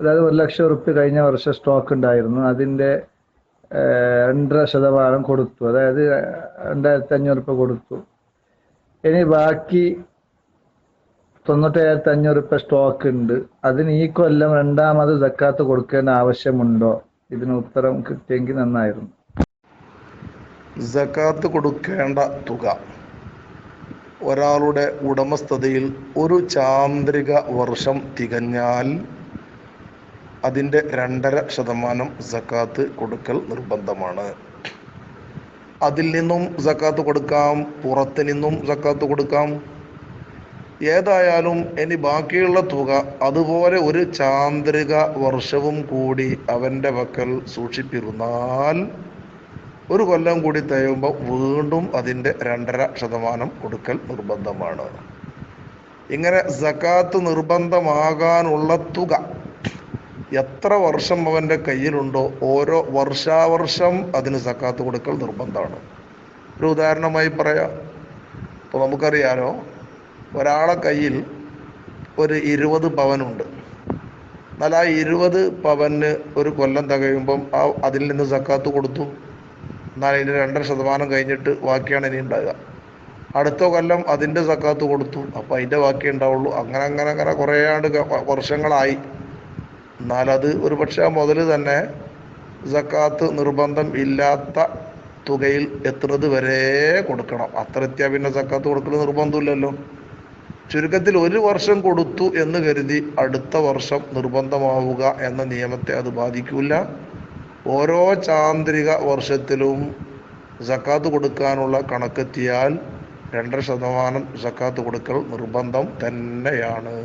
അതായത് ഒരു ലക്ഷം ഉറുപ്പ്യ കഴിഞ്ഞ വർഷം സ്റ്റോക്ക് ഉണ്ടായിരുന്നു. അതിന്റെ രണ്ടര ശതമാനം കൊടുത്തു. അതായത് രണ്ടായിരത്തി അഞ്ഞൂറ് ഉറുപ്പ്യ കൊടുത്തു. ഇനി ബാക്കി തൊണ്ണൂറ്റായിരത്തി അഞ്ഞൂറ് ഉറുപ്പ്യ സ്റ്റോക്ക് ഉണ്ട്. അതിന് ഈ കൊല്ലം രണ്ടാമത് സക്കാത്ത് കൊടുക്കേണ്ട ആവശ്യമുണ്ടോ? ഇതിന് ഉത്തരം കിട്ടിയെങ്കിൽ നന്നായിരുന്നു. സക്കാത്ത് കൊടുക്കേണ്ട തുക ഒരാളുടെ ഉടമസ്ഥതയിൽ ഒരു ചാന്ദ്രിക വർഷം തികഞ്ഞാൽ അതിന്റെ രണ്ടര ശതമാനം സക്കാത്ത് കൊടുക്കൽ നിർബന്ധമാണ്. അതിൽ നിന്നും സക്കാത്ത് കൊടുക്കാം പുറത്ത് നിന്നും സക്കാത്ത് കൊടുക്കാം. ഏതായാലും ഇനി ബാക്കിയുള്ള തുക അതുപോലെ ഒരു ചാന്ദ്രിക വർഷവും കൂടി അവന്റെ പക്കൽ സൂക്ഷിപ്പിരുന്നാൽ ഒരു കൊല്ലം കൂടി തയ്യുമ്പോൾ വീണ്ടും അതിന്റെ രണ്ടര ശതമാനം കൊടുക്കൽ നിർബന്ധമാണ്. ഇങ്ങനെ സക്കാത്ത് നിർബന്ധമാകാനുള്ള തുക എത്ര വർഷം അവന്റെ കയ്യിലുണ്ടോ ഓരോ വർഷാവർഷം അതിന് സക്കാത്ത് കൊടുക്കൽ നിർബന്ധമാണ്. ഒരു ഉദാഹരണമായി പറയാം. ഇപ്പോൾ നമുക്കറിയാലോ ഒരാളെ കയ്യിൽ ഒരു ഇരുപത് പവനുണ്ട്. എന്നാൽ ആ ഇരുപത് പവന് ഒരു കൊല്ലം തികയുമ്പം ആ അതിൽ നിന്ന് സക്കാത്ത് കൊടുത്തു. എന്നാൽ അതിന്റെ രണ്ടര ശതമാനം കഴിഞ്ഞിട്ട് ബാക്കിയാണ് ഇനി ഉണ്ടാകുക അടുത്ത കൊല്ലം അതിന്റെ സക്കാത്ത് കൊടുത്തു. അപ്പോൾ അതിന്റെ ബാക്കി ഉണ്ടാവുള്ളൂ. അങ്ങനെ അങ്ങനെ അങ്ങനെ കുറേ ആണ്ട് വർഷങ്ങളായി. എന്നാലത് ഒരു പക്ഷേ ആ മുതൽ തന്നെ സക്കാത്ത് നിർബന്ധം ഇല്ലാത്ത തുകയിൽ എത്തുന്നത് വരെ കൊടുക്കണം. അത്ര എത്തിയാൽ പിന്നെ സക്കാത്ത് കൊടുക്കൽ നിർബന്ധമില്ലല്ലോ. ചുരുക്കത്തിൽ ഒരു വർഷം കൊടുത്തു എന്ന് കരുതി അടുത്ത വർഷം നിർബന്ധമാവുക എന്ന നിയമത്തെ അത് ബാധിക്കില്ല ഓരോ ചാന്ദ്രിക വർഷത്തിലും സക്കാത്ത് കൊടുക്കാനുള്ള കണക്കെത്തിയാൽ രണ്ടര ശതമാനം സക്കാത്ത് കൊടുക്കൽ നിർബന്ധം തന്നെയാണ്.